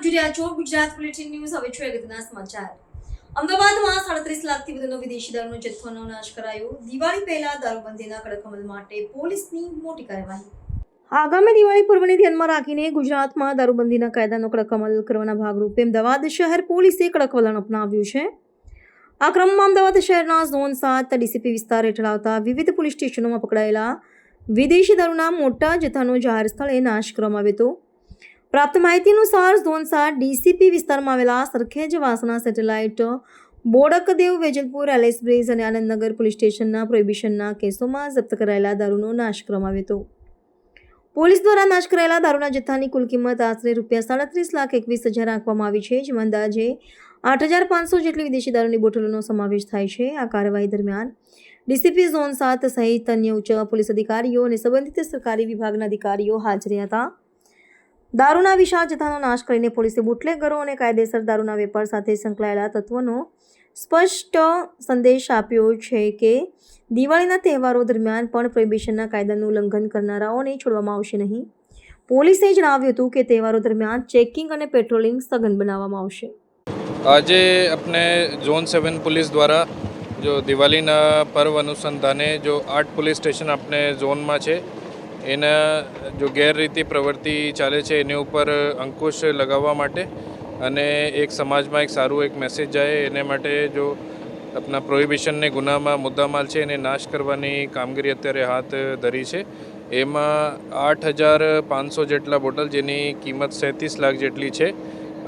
રહ્યા છો. Gujarat bulletin news હવે છે અગત્યના સમાચાર. અમદાવાદમાં સાડત્રીસ લાખથી વધુનો વિદેશી દારૂનો જથ્થોનો નાશ કરાયો. દિવાળી પહેલા દારૂબંધીના કડક અમલ માટે પોલીસની મોટી કાર્યવાહી. આગામી દિવાળી પૂર્વને ધ્યાનમાં રાખીને ગુજરાતમાં દારૂબંધીના કાયદાનો કડક અમલ કરવાના ભાગરૂપે અમદાવાદ શહેર પોલીસે કડક વલણ અપનાવ્યું છે. આ ક્રમમાં અમદાવાદ શહેરના ઝોન સાત ડીસીપી વિસ્તાર હેઠળ આવતા વિવિધ પોલીસ સ્ટેશનોમાં પકડાયેલા વિદેશી દારૂના મોટા જથ્થાનો જાહેર સ્થળે નાશ કરવામાં આવ્યો હતો. પ્રાપ્ત માહિતી અનુસાર ઝોન સાત ડીસીપી વિસ્તારમાં આવેલા Sarkhej Vasna satellite Bodakdev, Vejalpur Ellis bridge અને આનંદનગર પોલીસ સ્ટેશનના પ્રોહિબિશનના કેસોમાં જપ્ત કરાયેલા દારૂનો નાશ કરવામાં આવ્યો હતો. પોલીસ દ્વારા નાશ કરાયેલા દારૂના જથ્થાની કુલ કિંમત આશરે રૂપિયા સાડત્રીસ લાખ એકવીસ હજાર આંકવામાં આવી છે, જેમાં અંદાજે આઠ હજાર પાંચસો જેટલી વિદેશી દારૂની બોટલોનો સમાવેશ થાય છે. આ કાર્યવાહી દરમિયાન ડીસીપી ઝોન સાત સહિત અન્ય ઉચ્ચ પોલીસ અધિકારીઓ અને સંબંધિત સરકારી વિભાગના અધિકારીઓ હાજર હતા. દારૂના વિશાળ જથ્થાનો નાશ કરીને પોલીસે બુટલેગરો અને કાયદેસર દારૂના વેપાર સાથે સંકળાયેલા તત્વોનો સ્પષ્ટ સંદેશ આપ્યો છે કે દિવાળીના તહેવારો દરમિયાન પણ પ્રોહિબિશનના કાયદાનું ઉલ્લંઘન કરનારાઓને છોડવામાં આવશે નહીં. પોલીસે જણાવ્યું હતું કે તહેવારો દરમિયાન ચેકિંગ અને પેટ્રોલિંગ સઘન બનાવવામાં આવશે. આજે આપણે ઝોન સેવન પોલીસ દ્વારા જો દિવાળીના પર્વ અનુસંધાને જો આઠ પોલીસ સ્ટેશન આપણે ઝોનમાં છે એના જો ગેરરીતિ પ્રવૃત્તિ ચાલે છે, એની ઉપર અંકુશ લગાવવા માટે અને એક સમાજમાં એક સારું એક મેસેજ જાય, એને માટે જો આપણા પ્રોહિબિશનને ગુનામાં મુદ્દામાલ છે, એને નાશ કરવાની કામગીરી અત્યારે હાથ ધરી છે. એમાં આઠ હજાર પાંચસો જેટલા બોટલ જેની કિંમત સેંત્રીસ લાખ જેટલી છે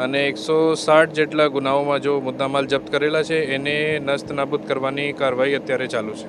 અને એકસો સાઠ જેટલા ગુનાઓમાં જો મુદ્દામાલ જપ્ત કરેલા છે, એને નસ્ત નાબૂદ કરવાની કાર્યવાહી અત્યારે ચાલુ છે.